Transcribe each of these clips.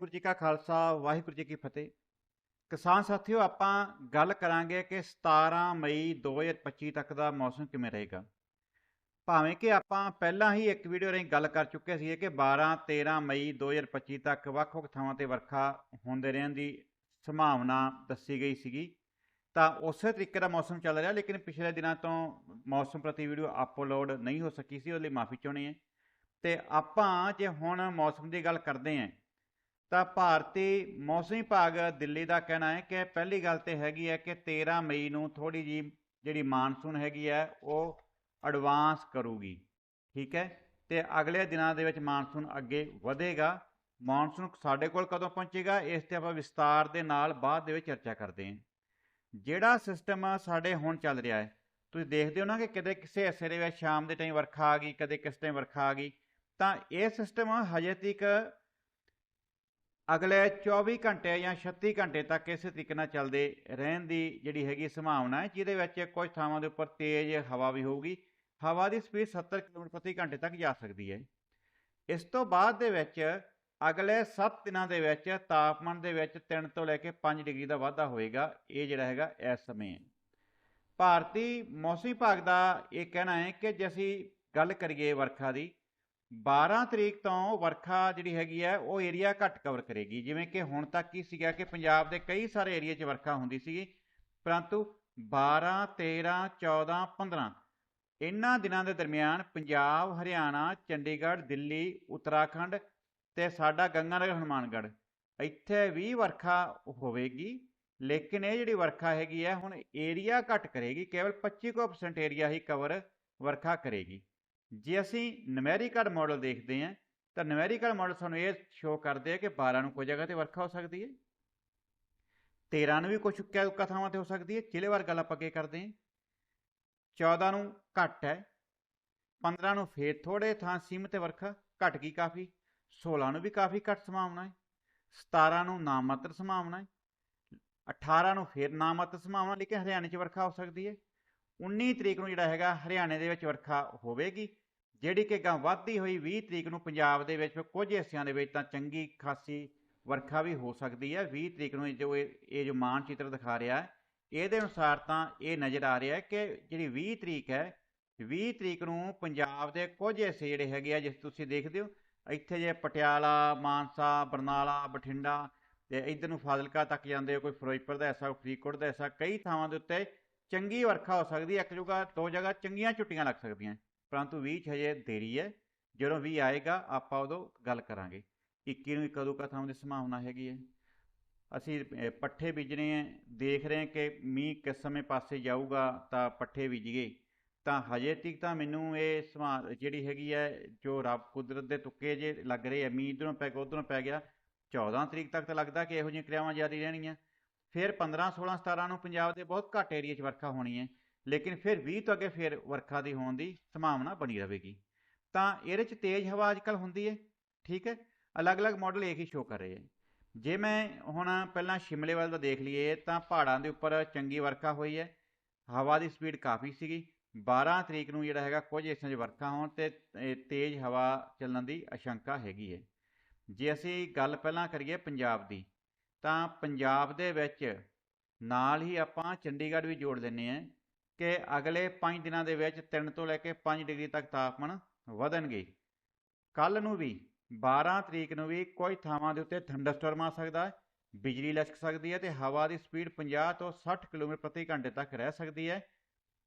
ਵਾਹਿਗੁਰੂ ਜੀ ਕਾ ਖਾਲਸਾ, ਵਾਹਿਗੁਰੂ ਜੀ ਕੀ ਫਤਿਹ। ਕਿਸਾਨ ਸਾਥੀਓ, ਆਪਾਂ ਗੱਲ ਕਰਾਂਗੇ ਕਿ 17 ਮਈ 2025 ਤੱਕ ਦਾ ਮੌਸਮ ਕਿਵੇਂ ਰਹੇਗਾ। ਭਾਵੇਂ ਕਿ ਆਪਾਂ ਪਹਿਲਾਂ ਹੀ ਇੱਕ ਵੀਡੀਓ ਰਾਹੀਂ ਗੱਲ ਕਰ ਚੁੱਕੇ ਸੀ ਕਿ 12 13 ਮਈ 2025 ਤੱਕ ਵੱਖ-ਵੱਖ ਥਾਵਾਂ ਤੇ ਵਰਖਾ ਹੁੰਦੇ ਰਹਿਣ ਦੀ ਸੰਭਾਵਨਾ ਦੱਸੀ ਗਈ ਸੀਗੀ। ਤਾਂ ਉਸੇ ਤਰੀਕੇ ਦਾ ਮੌਸਮ ਚੱਲ ਰਿਹਾ, ਲੇਕਿਨ ਪਿਛਲੇ ਦਿਨਾਂ ਤੋਂ ਮੌਸਮ ਪ੍ਰਤੀ ਵੀਡੀਓ ਅਪਲੋਡ ਨਹੀਂ ਹੋ ਸਕੀ ਸੀ, ਉਹਦੇ ਲਈ ਮਾਫੀ ਚਾਹੁੰਦੇ ਹਾਂ। ਤੇ ਆਪਾਂ ਜੇ ਹੁਣ ਮੌਸਮ ਦੀ ਗੱਲ ਕਰਦੇ ਹਾਂ ਤਾਂ ਭਾਰਤੀ ਮੌਸਮ ਵਿਭਾਗ ਦਿੱਲੀ ਦਾ ਕਹਿਣਾ ਹੈ ਕਿ ਪਹਿਲੀ ਗੱਲ ਤੇ ਹੈਗੀ ਹੈ ਕਿ 13 ਮਈ ਨੂੰ ਥੋੜੀ ਜੀ ਜਿਹੜੀ ਮਾਨਸੂਨ ਹੈਗੀ ਹੈ, ਉਹ ਐਡਵਾਂਸ ਕਰੂਗੀ, ਠੀਕ ਹੈ? ਤੇ ਅਗਲੇ ਦਿਨਾਂ ਦੇ ਵਿੱਚ ਮਾਨਸੂਨ ਅੱਗੇ ਵਧੇਗਾ। ਮਾਨਸੂਨ ਸਾਡੇ ਕੋਲ ਕਦੋਂ ਪਹੁੰਚੇਗਾ, ਇਸ ਤੇ ਆਪਾਂ ਵਿਸਤਾਰ ਦੇ ਨਾਲ ਬਾਅਦ ਦੇ ਵਿੱਚ ਚਰਚਾ ਕਰਦੇ ਹਾਂ। ਜਿਹੜਾ ਸਿਸਟਮ ਸਾਡੇ ਹੁਣ ਚੱਲ ਰਿਹਾ ਹੈ, ਤੁਸੀਂ ਦੇਖਦੇ ਹੋ ਨਾ ਕਿ ਕਦੇ ਕਿਸੇ ਹਿੱਸੇ ਦੇ ਵਿੱਚ ਸ਼ਾਮ ਦੇ ਟਾਈਮ ਵਰਖਾ ਆ ਗਈ, ਕਦੇ ਕਿਸ ਟਾਈਮ ਵਰਖਾ ਆ ਗਈ, ਤਾਂ ਇਹ ਸਿਸਟਮ ਹਜੇ ਤੱਕ ਅਗਲੇ 24 ਘੰਟੇ ਜਾਂ 36 ਘੰਟੇ ਤੱਕ ਇਸੇ ਤਰੀਕੇ ਨਾਲ ਚੱਲਦੇ ਰਹਿਣ ਦੀ ਜਿਹੜੀ ਹੈਗੀ ਸੰਭਾਵਨਾ ਹੈ, ਜਿਹਦੇ ਵਿੱਚ ਕੁਝ ਥਾਵਾਂ ਦੇ ਉੱਪਰ ਤੇਜ਼ ਹਵਾ ਵੀ ਹੋਊਗੀ। ਹਵਾ ਦੀ ਸਪੀਡ 70 ਕਿਲੋਮੀਟਰ ਪ੍ਰਤੀ ਘੰਟੇ ਤੱਕ ਜਾ ਸਕਦੀ ਹੈ ਇਸ ਤੋਂ ਬਾਅਦ ਦੇ ਵਿੱਚ ਅਗਲੇ 7 ਦਿਨਾਂ ਦੇ ਵਿੱਚ ਤਾਪਮਾਨ ਦੇ ਵਿੱਚ 3 ਤੋਂ ਲੈ ਕੇ 5 ਡਿਗਰੀ ਦਾ ਵਾਧਾ ਹੋਏਗਾ, ਇਹ ਜਿਹੜਾ ਹੈਗਾ ਇਸ ਸਮੇਂ ਹੈ। ਭਾਰਤੀ ਮੌਸਮ ਵਿਭਾਗ ਦਾ ਇਹ ਕਹਿਣਾ ਹੈ ਕਿ ਜੇ ਅਸੀਂ ਗੱਲ ਕਰੀਏ ਵਰਖਾ ਦੀ 12 ਤਰੀਕ ਤੋਂ ਵਰਖਾ ਜਿਹੜੀ ਹੈਗੀ ਹੈ, ਉਹ ਏਰੀਆ ਘੱਟ ਕਵਰ ਕਰੇਗੀ। ਜਿਵੇਂ ਕਿ ਹੁਣ ਤੱਕ ਕੀ ਸੀਗਾ ਕਿ ਪੰਜਾਬ ਦੇ ਕਈ ਸਾਰੇ ਏਰੀਆ 'ਚ ਵਰਖਾ ਹੁੰਦੀ ਸੀਗੀ, ਪਰੰਤੂ 12 13 14 15 ਇਹਨਾਂ ਦਿਨਾਂ ਦੇ ਦਰਮਿਆਨ ਪੰਜਾਬ, ਹਰਿਆਣਾ, ਚੰਡੀਗੜ੍ਹ, ਦਿੱਲੀ, ਉੱਤਰਾਖੰਡ ਤੇ ਸਾਡਾ ਗੰਗਾਨਗਰ, ਹਨੂਮਾਨਗੜ੍ਹ, ਇੱਥੇ ਵੀ ਵਰਖਾ ਹੋਵੇਗੀ। ਲੇਕਿਨ ਇਹ ਜਿਹੜੀ ਵਰਖਾ ਹੈਗੀ ਹੈ, ਹੁਣ ਏਰੀਆ ਘੱਟ ਕਰੇਗੀ, ਕੇਵਲ 25% ਏਰੀਆ ਹੀ ਕਵਰ ਵਰਖਾ ਕਰੇਗੀ। ਜੇ ਅਸੀਂ ਨੁਮੈਰੀਕਲ ਮਾਡਲ ਦੇਖਦੇ ਹਾਂ, ਤਾਂ ਨੁਮੈਰੀਕਲ ਮਾਡਲ ਸਾਨੂੰ ਇਹ ਸ਼ੋ ਕਰਦੇ ਆ ਕਿ 12 ਨੂੰ ਕੋਈ ਜਗ੍ਹਾ ਤੇ ਵਰਖਾ ਹੋ ਸਕਦੀ ਹੈ। 13 ਨੂੰ ਵੀ ਕੁਝ ਉੱਕਾ ਥਾਵਾਂ ਤੇ ਹੋ ਸਕਦੀ ਹੈ ਜ਼ਿਲ੍ਹੇਵਾਰ ਗੱਲ ਆਪਾਂ ਕੀ ਕਰਦੇ ਹਾਂ? 14 ਨੂੰ ਘੱਟ ਹੈ 15 ਨੂੰ ਫੇਰ ਥੋੜੇ ਥਾਂ ਸੀਮਤ ਵਰਖਾ, ਘੱਟ ਗਈ ਕਾਫੀ? 16 ਨੂੰ ਵੀ ਕਾਫੀ ਘੱਟ ਸੰਭਾਵਨਾ ਹੈ 17 ਨੂੰ ਨਾਮਾਤਰ ਸੰਭਾਵਨਾ ਹੈ 18 ਨੂੰ ਫੇਰ ਨਾਮਾਤਰ ਸੰਭਾਵਨਾ, ਲੇਕਿਨ ਹਰਿਆਣੇ 'ਚ ਵਰਖਾ ਹੋ ਸਕਦੀ ਹੈ। 19 ਤਰੀਕ ਨੂੰ ਜਿਹੜਾ ਹੈਗਾ ਹਰਿਆਣੇ ਦੇ ਵਿੱਚ ਵਰਖਾ ਹੋਵੇਗੀ, ਜਿਹੜੀ ਕਿ ਗਾਂ ਵੱਧਦੀ ਹੋਈ 20 ਤਰੀਕ ਨੂੰ ਪੰਜਾਬ ਦੇ ਵਿੱਚ ਕੁਝ ਹਿੱਸਿਆਂ ਦੇ ਵਿੱਚ ਤਾਂ ਚੰਗੀ ਖਾਸੀ ਵਰਖਾ ਵੀ ਹੋ ਸਕਦੀ ਹੈ। 20 ਤਰੀਕ ਨੂੰ ਜੋ ਇਹ ਇਹ ਜੋ ਮਾਨਚਿੱਤਰ ਦਿਖਾ ਰਿਹਾ ਹੈ, ਇਹਦੇ ਅਨੁਸਾਰ ਤਾਂ ਇਹ ਨਜ਼ਰ ਆ ਰਿਹਾ ਹੈ ਕਿ ਜਿਹੜੀ 20 ਤਰੀਕ ਹੈ 20 ਤਰੀਕ ਨੂੰ ਪੰਜਾਬ ਦੇ ਕੁਝ ਹਿੱਸੇ ਜਿਹੜੇ ਹੈਗੇ ਆ, ਜਿਸ ਤੁਸੀਂ ਦੇਖਦੇ ਹੋ, ਇੱਥੇ ਜੇ ਪਟਿਆਲਾ, ਮਾਨਸਾ, ਬਰਨਾਲਾ, ਬਠਿੰਡਾ ਤੇ ਇਧਰ ਨੂੰ ਫਾਜ਼ਿਲਕਾ ਤੱਕ ਜਾਂਦੇ ਹੋ, ਕੋਈ ਫਿਰੋਜ਼ਪੁਰ ਦਾ ਐਸਾ ਫਰੀਦਕੋਟ ਦਾ ਐਸਾ ਕਈ ਥਾਵਾਂ ਦੇ ਉੱਤੇ ਚੰਗੀ ਵਰਖਾ ਹੋ ਸਕਦੀ ਹੈ ਇੱਕ ਜਗ੍ਹਾ ਦੋ ਜਗ੍ਹਾ ਚੰਗੀਆਂ ਛੁੱਟੀਆਂ ਲੱਗ ਸਕਦੀਆਂ ਪਰੰਤੂ 20 ਚ ਹਜੇ ਦੇਰੀ ਹੈ ਜਦੋਂ 20 ਆਏਗਾ ਆਪਾਂ ਉਦੋਂ ਗੱਲ ਕਰਾਂਗੇ। 21 ਨੂੰ ਕਦੋਂ ਕਾ ਥਾਂ ਦੀ ਸੰਭਾਵਨਾ ਹੈਗੀ ਹੈ। ਅਸੀਂ ਅਹ, ਪੱਠੇ ਬੀਜਣੇ ਹੈ ਦੇਖ ਰਹੇ ਹਾਂ ਕਿ ਮੀਂਹ ਕਿਸ ਸਮੇਂ ਪਾਸੇ ਜਾਊਗਾ ਤਾਂ ਪੱਠੇ ਬੀਜੀਏ। ਤਾਂ ਹਜੇ ਤੱਕ ਤਾਂ ਮੈਨੂੰ ਇਹ ਸਮਾ ਜਿਹੜੀ ਹੈਗੀ ਹੈ ਜੋ ਰੱਬ ਕੁਦਰਤ ਦੇ ਤੁੱਕੇ ਜੇ ਲੱਗ ਰਹੇ ਹੈ ਮੀਂਹ ਇਧਰੋਂ ਪੈ ਗਿਆ ਉਧਰੋਂ ਪੈ ਗਿਆ 14 ਤਰੀਕ ਤੱਕ ਤਾਂ ਲੱਗਦਾ ਕਿ ਇਹੋ ਜਿਹੀਆਂ ਕਿਰਿਆਵਾਂ ਜਾਰੀ ਰਹਿਣੀਆਂ। ਫਿਰ 15 16 17 ਨੂੰ ਪੰਜਾਬ ਦੇ ਬਹੁਤ ਘੱਟ ਏਰੀਆ 'ਚ ਵਰਖਾ ਹੋਣੀ ਹੈ, ਲੇਕਿਨ ਫਿਰ 20 ਤੋਂ ਅੱਗੇ ਫਿਰ ਵਰਖਾ ਦੀ ਹੋਣ ਦੀ ਸੰਭਾਵਨਾ ਬਣੀ ਰਹੇਗੀ। ਤਾਂ ਇਹਦੇ 'ਚ ਤੇਜ਼ ਹਵਾ ਅੱਜਕੱਲ ਹੁੰਦੀ ਹੈ, ਠੀਕ ਹੈ? ਅਲੱਗ-ਅਲੱਗ ਮਾਡਲ ਇੱਕ ਹੀ ਸ਼ੋ ਕਰ ਰਹੇ ਹੈ। ਜੇ ਮੈਂ ਹੁਣ ਪਹਿਲਾਂ ਸ਼ਿਮਲੇ ਵੱਲ ਦਾ ਦੇਖ ਲਈਏ, ਤਾਂ ਪਹਾੜਾਂ ਦੇ ਉੱਪਰ ਚੰਗੀ ਵਰਖਾ ਹੋਈ ਹੈ, ਹਵਾ ਦੀ ਸਪੀਡ ਕਾਫੀ ਸੀਗੀ। 12 ਤਰੀਕ ਨੂੰ ਜਿਹੜਾ ਹੈਗਾ ਕੁਝ ਹਿੱਸਿਆਂ 'ਚ ਵਰਖਾ ਹੋਣ ਤੇ ਇਹ ਤੇਜ਼ ਹਵਾ ਚੱਲਣ ਦੀ ਆਸ਼ੰਕਾ ਹੈਗੀ ਹੈ। ਜੇ ਅਸੀਂ ਗੱਲ ਪਹਿਲਾਂ ਕਰੀਏ ਪੰਜਾਬ ਦੀ ਤਾਂ ਪੰਜਾਬ ਦੇ ਵਿੱਚ ਨਾਲ ਹੀ ਆਪਾਂ ਚੰਡੀਗੜ੍ਹ ਵੀ ਜੋੜ ਲੈਂਦੇ ਹਾਂ ਕਿ ਅਗਲੇ 5 ਦਿਨਾਂ ਦੇ ਵਿੱਚ 3 ਤੋਂ ਲੈ ਕੇ 5 ਡਿਗਰੀ ਤੱਕ ਤਾਪਮਾਨ ਵਧਣਗੇ। ਕੱਲ ਨੂੰ ਵੀ 12 ਤਰੀਕ ਨੂੰ ਵੀ ਕੋਈ ਥਾਵਾਂ ਦੇ ਉੱਤੇ ਥੰਡਰਸਟਾਰਮ ਆ ਸਕਦਾ ਹੈ, ਬਿਜਲੀ ਲਸ਼ਕ ਸਕਦੀ ਹੈ ਤੇ ਹਵਾ ਦੀ ਸਪੀਡ 50 ਤੋਂ 60 ਕਿਲੋਮੀਟਰ ਪ੍ਰਤੀ ਘੰਟੇ ਤੱਕ ਰਹਿ ਸਕਦੀ ਹੈ।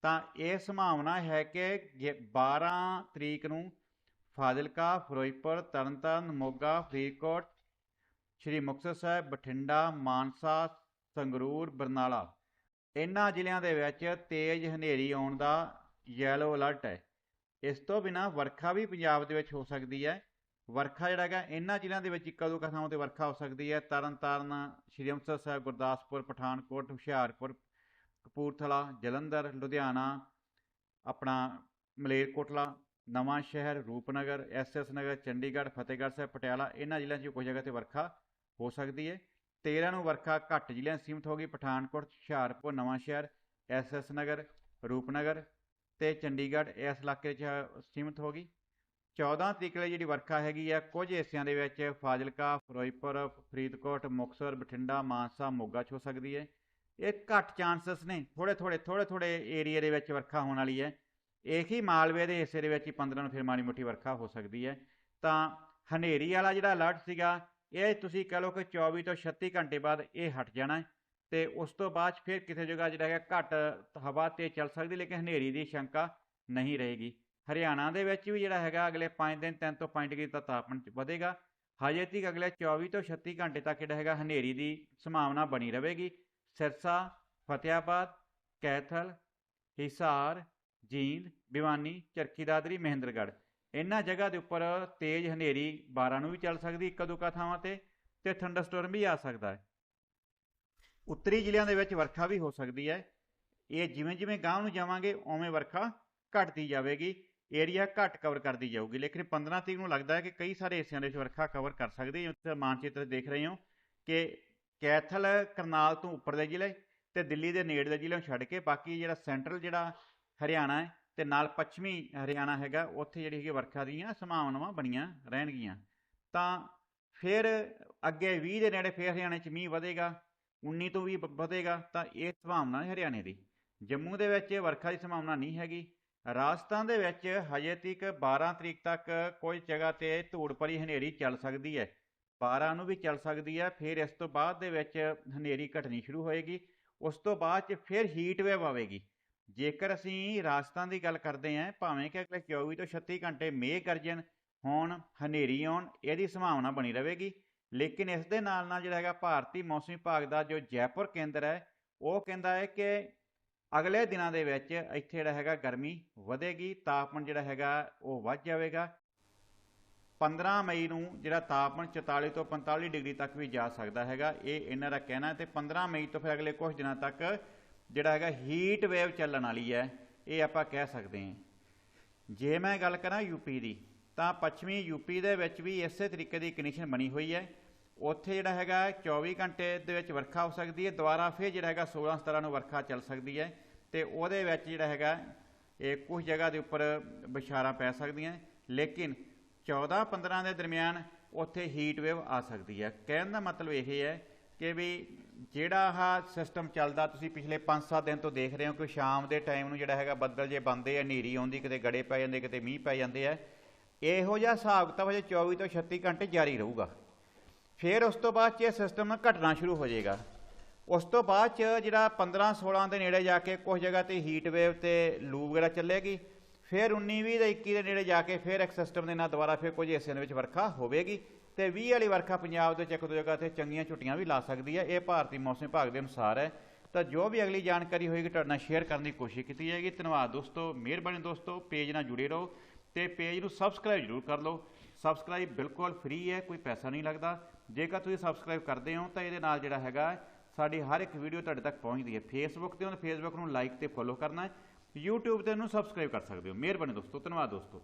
ਤਾਂ ਇਹ ਸੰਭਾਵਨਾ ਹੈ ਕਿ ਜੇ 12 ਤਰੀਕ ਨੂੰ ਫਾਜ਼ਿਲਕਾ, ਫਿਰੋਜ਼ਪੁਰ, ਤਰਨਤਾਰਨ, ਮੋਗਾ, ਫਰੀਦਕੋਟ ਸ਼੍ਰੀ ਮੁਕਤਸਰ ਸਾਹਿਬ, ਬਠਿੰਡਾ, ਮਾਨਸਾ, ਸੰਗਰੂਰ, ਬਰਨਾਲਾ। ਇਹਨਾਂ ਜ਼ਿਲ੍ਹਿਆਂ ਦੇ ਵਿੱਚ ਤੇਜ਼ ਹਨੇਰੀ ਆਉਣ ਦਾ ਯੈਲੋ ਅਲਰਟ ਹੈ। ਇਸ ਤੋਂ ਬਿਨਾ ਵਰਖਾ ਵੀ ਪੰਜਾਬ ਦੇ ਵਿੱਚ ਹੋ ਸਕਦੀ ਹੈ। ਵਰਖਾ ਜਿਹੜਾ ਹੈਗਾ, ਇਹਨਾਂ ਜ਼ਿਲ੍ਹਿਆਂ ਦੇ ਵਿੱਚ ਇੱਕੋ ਦੋ ਥਾਵਾਂ ਤੇ ਵਰਖਾ ਹੋ ਸਕਦੀ ਹੈ। ਤਰਨਤਾਰਨ, ਸ਼੍ਰੀ ਅੰਮ੍ਰਿਤਸਰ ਸਾਹਿਬ, ਗੁਰਦਾਸਪੁਰ, ਪਠਾਨਕੋਟ, ਹੁਸ਼ਿਆਰਪੁਰ, ਕਪੂਰਥਲਾ, ਜਲੰਧਰ, ਲੁਧਿਆਣਾ, ਆਪਣਾ ਮਲੇਰਕੋਟਲਾ ਨਵਾਂ ਸ਼ਹਿਰ ਰੂਪਨਗਰ ਐਸਐਸ ਨਗਰ, ਚੰਡੀਗੜ੍ਹ, ਫਤਿਹਗੜ੍ਹ ਸਾਹਿਬ, ਪਟਿਆਲਾ, ਇਹਨਾਂ ਜ਼ਿਲ੍ਹਿਆਂ 'ਚ ਕੋਈ ਜਗ੍ਹਾ ਤੇ ਵਰਖਾ ਹੋ ਸਕਦੀ ਹੈ 13 ਨੂੰ ਵਰਖਾ ਘੱਟ ਜ਼ਿਲ੍ਹਿਆਂ 'ਚ ਸੀਮਿਤ ਹੋਗੀ ਪਠਾਨਕੋਟ, ਹੁਸ਼ਿਆਰਪੁਰ, ਨਵਾਂ ਸ਼ਹਿਰ ਐਸਐਸ ਨਗਰ, ਰੂਪਨਗਰ ਤੇ ਚੰਡੀਗੜ੍ਹ ਇਸ ਇਲਾਕੇ 'ਚ ਸੀਮਿਤ ਹੋਗੀ 14 ਤਰੀਕ ਲਈ ਜਿਹੜੀ ਵਰਖਾ ਹੈਗੀ ਆ, ਕੁਝ ਹਿੱਸਿਆਂ ਦੇ ਵਿੱਚ ਫਾਜ਼ਿਲਕਾ, ਫਿਰੋਜ਼ਪੁਰ, ਫਰੀਦਕੋਟ, ਮੁਕਤਸਰ, ਬਠਿੰਡਾ, ਮਾਨਸਾ, ਮੋਗਾ 'ਚ ਹੋ ਸਕਦੀ ਹੈ ਇਹ ਘੱਟ ਚਾਂਸਸ ਨੇ। ਥੋੜੇ ਥੋੜੇ ਥੋੜੇ ਥੋੜੇ ਏਰੀਆ ਦੇ ਵਿੱਚ ਵਰਖਾ ਹੋਣ ਵਾਲੀ ਹੈ ਇੱਕ ਹੀ ਮਾਲਵੇ ਦੇ ਹਿੱਸੇ ਦੇ ਵਿੱਚ ਹੀ 15 ਨੂੰ ਫਿਰ ਮਾੜੀ ਮੋਟੀ ਵਰਖਾ ਹੋ ਸਕਦੀ ਹੈ ਤਾਂ ਹਨੇਰੀ ਵਾਲਾ ਜਿਹੜਾ ਅਲਰਟ ਸੀਗਾ ਇਹ ਤੁਸੀਂ ਕਹ ਲਓ ਕਿ 24 ਤੋਂ 36 ਘੰਟੇ ਬਾਅਦ ਇਹ ਹਟ ਜਾਣਾ ਹੈ ਤੇ ਉਸ ਤੋਂ ਬਾਅਦ 'ਚ ਫਿਰ ਕਿਸੇ ਜਗ੍ਹਾ ਜਿਹੜਾ ਹੈਗਾ ਘੱਟ ਹਵਾ ਤੇ ਚੱਲ ਸਕਦੀ, ਲੇਕਿਨ ਹਨੇਰੀ ਦੀ ਸ਼ੰਕਾ ਨਹੀਂ ਰਹੇਗੀ। ਹਰਿਆਣਾ ਦੇ ਵਿੱਚ ਵੀ ਜਿਹੜਾ ਹੈਗਾ ਅਗਲੇ 5 ਦਿਨ 3 ਤੋਂ 5 ਡਿਗਰੀ ਤੱਕ ਤਾਪਮਾਨ ਚ ਵਧੇਗਾ। ਹਜੇ ਤੱਕ ਅਗਲੇ 24 ਤੋਂ 36 ਘੰਟੇ ਤੱਕ ਜਿਹੜਾ ਹੈਗਾ ਹਨੇਰੀ ਦੀ ਸੰਭਾਵਨਾ ਬਣੀ ਰਹੇਗੀ। ਸਿਰਸਾ, ਫਤਿਆਬਾਦ, ਕੈਥਲ, ਹਿਸਾਰ, ਜੀਂਦ ਬਿਵਾਨੀ ਚਰਖੀ ਦਾਦਰੀ, ਮਹਿੰਦਰਗੜ੍ਹ। ਇਹਨਾਂ ਜਗ੍ਹਾ ਦੇ ਉੱਪਰ ਤੇਜ਼ ਹਨੇਰੀ 12 ਨੂੰ ਵੀ ਚੱਲ ਸਕਦੀ, ਇੱਕ ਦੁਕਾ ਥਾਵਾਂ ਤੇ ਤੇ ਥੰਡਰਸਟੋਰਮ ਵੀ ਆ ਸਕਦਾ ਹੈ। ਉੱਤਰੀ ਜ਼ਿਲ੍ਹਿਆਂ ਦੇ ਵਿੱਚ ਵਰਖਾ ਵੀ ਹੋ ਸਕਦੀ ਹੈ। ਇਹ ਜਿਵੇਂ ਜਿਵੇਂ ਗਾਂਵ ਨੂੰ ਜਾਵਾਂਗੇ, ਉਵੇਂ ਵਰਖਾ ਘਟਦੀ ਜਾਵੇਗੀ। ਏਰੀਆ ਘੱਟ ਕਵਰ ਕਰਦੀ ਜਾਊਗੀ। ਲੇਕਿਨ 15 ਤਰੀਕ ਨੂੰ ਲੱਗਦਾ ਹੈ ਕਿ ਕਈ ਸਾਰੇ ਹਿੱਸਿਆਂ ਦੇ ਵਿੱਚ ਵਰਖਾ ਕਵਰ ਕਰ ਸਕਦੀ ਹੈ। ਉੱਥੇ ਮਾਨਚਿੱਤਰ ਦੇਖ ਰਹੇ ਹੋ ਕਿ ਕੈਥਲ, ਕਰਨਾਲ ਤੋਂ ਉੱਪਰ ਦੇ ਜ਼ਿਲ੍ਹੇ ਤੇ ਦਿੱਲੀ ਦੇ ਨੇੜੇ ਦੇ ਜ਼ਿਲ੍ਹਿਆਂ ਨੂੰ ਛੱਡ ਕੇ ਬਾਕੀ ਜਿਹੜਾ ਸੈਂਟਰਲ ਜਿਹੜਾ ਹਰਿਆਣਾ ਹੈ ਤੇ ਨਾਲ ਪੱਛਮੀ ਹਰਿਆਣਾ ਹੈਗਾ, ਉੱਥੇ ਜਿਹੜੀ ਹੈਗੀ ਵਰਖਾ ਦੀਆਂ ਸੰਭਾਵਨਾਵਾਂ ਬਣੀਆਂ ਰਹਿਣਗੀਆਂ। ਤਾਂ ਫਿਰ ਅੱਗੇ 20 ਦੇ ਨੇੜੇ ਫਿਰ ਹਰਿਆਣੇ 'ਚ ਮੀਂਹ ਵਧੇਗਾ 19 ਤੋਂ ਵੀ ਵ- ਵਧੇਗਾ, ਤਾਂ ਇਹ ਸੰਭਾਵਨਾ ਹੈ ਹਰਿਆਣੇ ਦੀ। ਜੰਮੂ ਦੇ ਵਿੱਚ ਵਰਖਾ ਦੀ ਸੰਭਾਵਨਾ ਨਹੀਂ ਹੈਗੀ। ਰਾਜਸਥਾਨ ਦੇ ਵਿੱਚ ਹਜੇ ਤੱਕ 12 ਤਰੀਕ ਤੱਕ ਕੋਈ ਜਗ੍ਹਾ ਤੇ ਧੂੜ ਭਰੀ ਹਨੇਰੀ ਚੱਲ ਸਕਦੀ ਹੈ। 12 ਨੂੰ ਵੀ ਚੱਲ ਸਕਦੀ ਹੈ, ਫਿਰ ਇਸ ਤੋਂ ਬਾਅਦ ਦੇ ਵਿੱਚ ਹਨੇਰੀ ਘਟਣੀ ਸ਼ੁਰੂ ਹੋਏਗੀ। ਉਸ ਤੋਂ ਬਾਅਦ ਚ ਫਿਰ ਹੀਟ ਵੇਵ ਆਵੇਗੀ। ਜੇਕਰ ਅਸੀਂ ਰਾਜਸਥਾਨ ਦੀ ਗੱਲ ਕਰਦੇ ਹਾਂ, ਭਾਵੇਂ ਕਿ ਅਗਲੇ 24 ਤੋਂ 36 ਘੰਟੇ ਮੇਘ ਗਰਜਨ ਹੋਣ, ਹਨੇਰੀ ਆਉਣ, ਇਹਦੀ ਸੰਭਾਵਨਾ ਬਣੀ ਰਹੇਗੀ। ਲੇਕਿਨ ਇਸ ਦੇ ਨਾਲ ਨਾਲ ਜਿਹੜਾ ਹੈਗਾ ਭਾਰਤੀ ਮੌਸਮੀ ਵਿਭਾਗ ਦਾ ਜੋ ਜੈਪੁਰ ਕੇਂਦਰ ਹੈ, ਉਹ ਕਹਿੰਦਾ ਹੈ ਕਿ ਅਗਲੇ ਦਿਨਾਂ ਦੇ ਵਿੱਚ ਇੱਥੇ ਜਿਹੜਾ ਹੈਗਾ ਗਰਮੀ ਵਧੇਗੀ, ਤਾਪਮਾਨ ਜਿਹੜਾ ਹੈਗਾ ਉਹ ਵੱਧ ਜਾਵੇਗਾ। 15 ਮਈ ਨੂੰ ਜਿਹੜਾ ਤਾਪਮਾਨ 44 ਤੋਂ 45 ਡਿਗਰੀ ਤੱਕ ਵੀ ਜਾ ਸਕਦਾ ਹੈਗਾ, ਇਹ ਇਹਨਾਂ ਦਾ ਕਹਿਣਾ ਹੈ ਤੇ 15 ਮਈ ਤੋਂ ਫਿਰ ਅਗਲੇ ਕੁਝ ਦਿਨਾਂ ਤੱਕ ਜਿਹੜਾ ਹੈਗਾ ਹੀਟ ਵੇਵ ਚੱਲਣ ਵਾਲੀ ਹੈ, ਇਹ ਆਪਾਂ ਕਹਿ ਸਕਦੇ ਹਾਂ। ਜੇ ਮੈਂ ਗੱਲ ਕਰਾਂ ਯੂਪੀ ਦੀ, ਤਾਂ ਪੱਛਮੀ ਯੂਪੀ ਦੇ ਵਿੱਚ ਵੀ ਇਸੇ ਤਰੀਕੇ ਦੀ ਕੰਡੀਸ਼ਨ ਬਣੀ ਹੋਈ ਹੈ। ਉੱਥੇ ਜਿਹੜਾ ਹੈਗਾ 24 ਘੰਟੇ ਦੇ ਵਿੱਚ ਵਰਖਾ ਹੋ ਸਕਦੀ ਹੈ, ਦੁਬਾਰਾ ਫਿਰ ਜਿਹੜਾ ਹੈਗਾ 16 17 ਨੂੰ ਵਰਖਾ ਚੱਲ ਸਕਦੀ ਹੈ ਤੇ ਉਹਦੇ ਵਿੱਚ ਜਿਹੜਾ ਹੈਗਾ ਇਹ ਕੁਝ ਜਗ੍ਹਾ ਦੇ ਉੱਪਰ ਬਿਸ਼ਾਰਾਂ ਪੈ ਸਕਦੀਆਂ ਲੇਕਿਨ 14 15 ਦੇ ਦਰਮਿਆਨ ਉੱਥੇ ਹੀਟ ਵੇਵ ਆ ਸਕਦੀ ਹੈ। ਕਹਿਣ ਦਾ ਮਤਲਬ ਇਹ ਹੈ ਕਿ ਵੀ ਜਿਹੜਾ ਆਹ ਸਿਸਟਮ ਚੱਲਦਾ, ਤੁਸੀਂ ਪਿਛਲੇ 5-7 ਦਿਨ ਤੋਂ ਦੇਖ ਰਹੇ ਹੋ ਕਿ ਸ਼ਾਮ ਦੇ ਟਾਈਮ ਨੂੰ ਜਿਹੜਾ ਹੈਗਾ ਬੱਦਲ ਜੇ ਬੰਦੇ ਆ, ਹਨੇਰੀ ਆਉਂਦੀ, ਕਿਤੇ ਗੜੇ ਪੈ ਜਾਂਦੇ, ਕਿਤੇ ਮੀਂਹ ਪੈ ਜਾਂਦੇ ਆ, ਇਹੋ ਜਿਹਾ ਹਿਸਾਬ ਕਿਤਾਬ ਹਜੇ 24 ਤੋਂ 36 ਘੰਟੇ ਜਾਰੀ ਰਹੂਗਾ। ਫਿਰ ਉਸ ਤੋਂ ਬਾਅਦ 'ਚ ਇਹ ਸਿਸਟਮ ਘਟਣਾ ਸ਼ੁਰੂ ਹੋ ਜਾਏਗਾ। ਉਸ ਤੋਂ ਬਾਅਦ 'ਚ ਜਿਹੜਾ 15 16 ਦੇ ਨੇੜੇ ਜਾ ਕੇ ਕੁਝ ਜਗ੍ਹਾ ਤੇ ਹੀਟ ਵੇਵ ਤੇ ਲੂ ਵਗੈਰਾ ਚੱਲੇਗੀ, ਫਿਰ 19 20 ਤੇ 21 ਦੇ ਨੇੜੇ ਜਾ ਕੇ ਫਿਰ ਇੱਕ ਸਿਸਟਮ ਦੇ ਨਾਲ ਦੁਬਾਰਾ ਫਿਰ ਕੁਝ ਹਿੱਸਿਆਂ ਦੇ ਵਿੱਚ ਵਰਖਾ ਹੋਵੇਗੀ। ਤੇ 20 ਵਾਲੀ ਵਰਖਾ ਪੰਜਾਬ ਦੇ ਵਿੱਚ ਇੱਕ ਦੋ ਜਗ੍ਹਾ ਤੇ ਚੰਗੀਆਂ ਛੁੱਟੀਆਂ ਵੀ ਲਾ ਸਕਦੀ ਹੈ। ਇਹ ਭਾਰਤੀ ਮੌਸਮ ਵਿਭਾਗ ਦੇ ਅਨੁਸਾਰ ਹੈ। ਤਾਂ ਜੋ ਵੀ ਅਗਲੀ ਜਾਣਕਾਰੀ ਹੋਏਗੀ, ਤੁਹਾਡੇ ਨਾਲ ਸ਼ੇਅਰ ਕਰਨ ਦੀ ਕੋਸ਼ਿਸ਼ ਕੀਤੀ ਜਾਏਗੀ। ਧੰਨਵਾਦ ਦੋਸਤੋ, ਮਿਹਰਬਾਨੀ ਦੋਸਤੋ, ਪੇਜ ਨਾਲ ਜੁੜੇ ਰਹੋ ਤੇ ਪੇਜ ਨੂੰ ਸਬਸਕ੍ਰਾਈਬ ਜ਼ਰੂਰ ਕਰ ਲਓ। ਸਬਸਕ੍ਰਾਈਬ ਬਿਲਕੁਲ ਫ੍ਰੀ ਹੈ, ਕੋਈ ਪੈਸਾ ਨਹੀਂ ਲੱਗਦਾ। ਜੇਕਰ ਤੁਸੀਂ ਸਬਸਕ੍ਰਾਈਬ ਕਰਦੇ ਹੋ ਤਾਂ ਇਹਦੇ ਨਾਲ ਜਿਹੜਾ ਹੈਗਾ, ਸਾਡੀ ਹਰ ਇੱਕ ਵੀਡੀਓ ਤੁਹਾਡੇ ਤੱਕ ਪਹੁੰਚਦੀ ਹੈ। ਫੇਸਬੁੱਕ ਤੇ ਉਹਨੂੰ ਫੇਸਬੁੱਕ ਨੂੰ ਲਾਈਕ ਤੇ ਫੋਲੋ ਕਰਨਾ ਹੈ। YouTube ਤੇ ਉਹਨੂੰ ਸਬਸਕ੍ਰਾਈਬ ਕਰ ਸਕਦੇ ਹੋ। ਮਿਹਰਬਾਨੀ ਦੋਸਤੋ, ਧੰਨਵਾਦ ਦੋਸਤੋ।